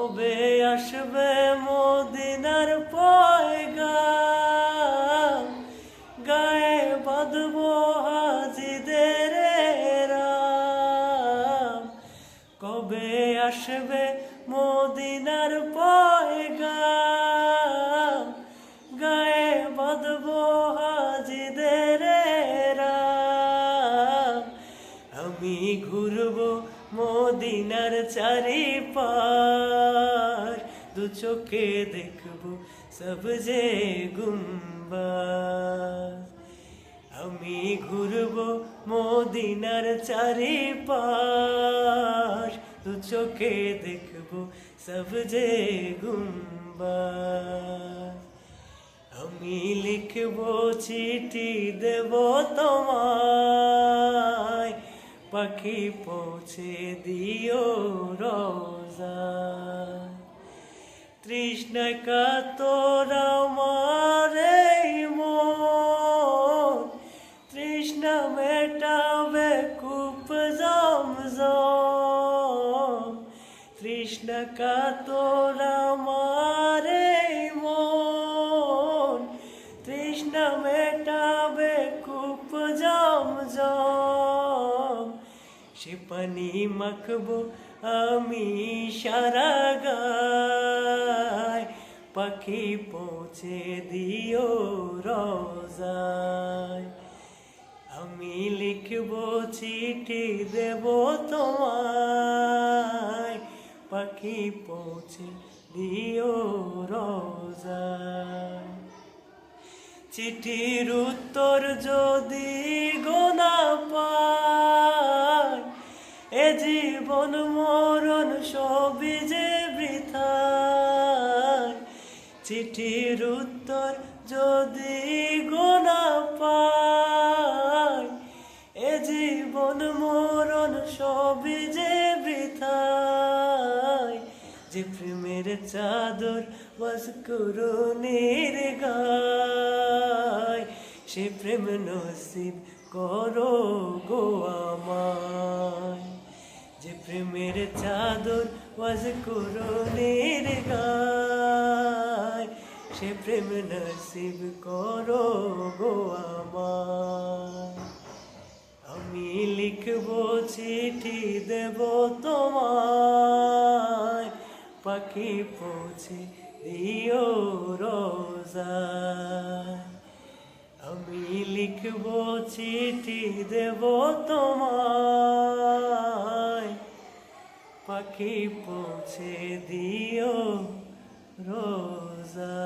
কবে আসবে মদিনার পয়গাম? গায়ে বাঁধব হাজিদের রাম। কবে আসবে মদিনার পয়গাম? চারি পার, দু চোখে দেখব সব যে আমি ঘুরব মদিনার চারি পার, দু চোখে দেখব সব যে গুম্বাজ আমি লিখব চিঠি দেব তোমায় পাখি পৌঁছে দিও রোজা। তৃষ্ণা কাতরা মারে মন। তৃষ্ণা মেটাবে কূপ জমজম। তৃষ্ণা কাতরা মারে সে পানি মাখবো আমি সারা গায় পাখি পৌঁছে দিও রোজায় আমি লিখব চিঠি দেব তোমায় পাখি পৌঁছে দিও রোজায় চিঠির উত্তর যদি গোনা পায় জীবন মরণ সবই যে বৃথায়। চিঠির উত্তর যদি গোনা পায়, এ জীবন মরণ সবই যে বৃথায়। যে প্রেমের চাদর বাস করুণের গায়, সে প্রেম নসিব করো গো আমায়। প্রেমের চাদর বাস করুণের গায়। সে প্রেম নসিব করো গো আমায়। আমি লিখব চিঠি দেব তোমায়। পাখি পৌঁছে দিও রোজা আমি লিখব চিঠি দেব তোমায়। পাখি পৌঁছে দিও রোজা।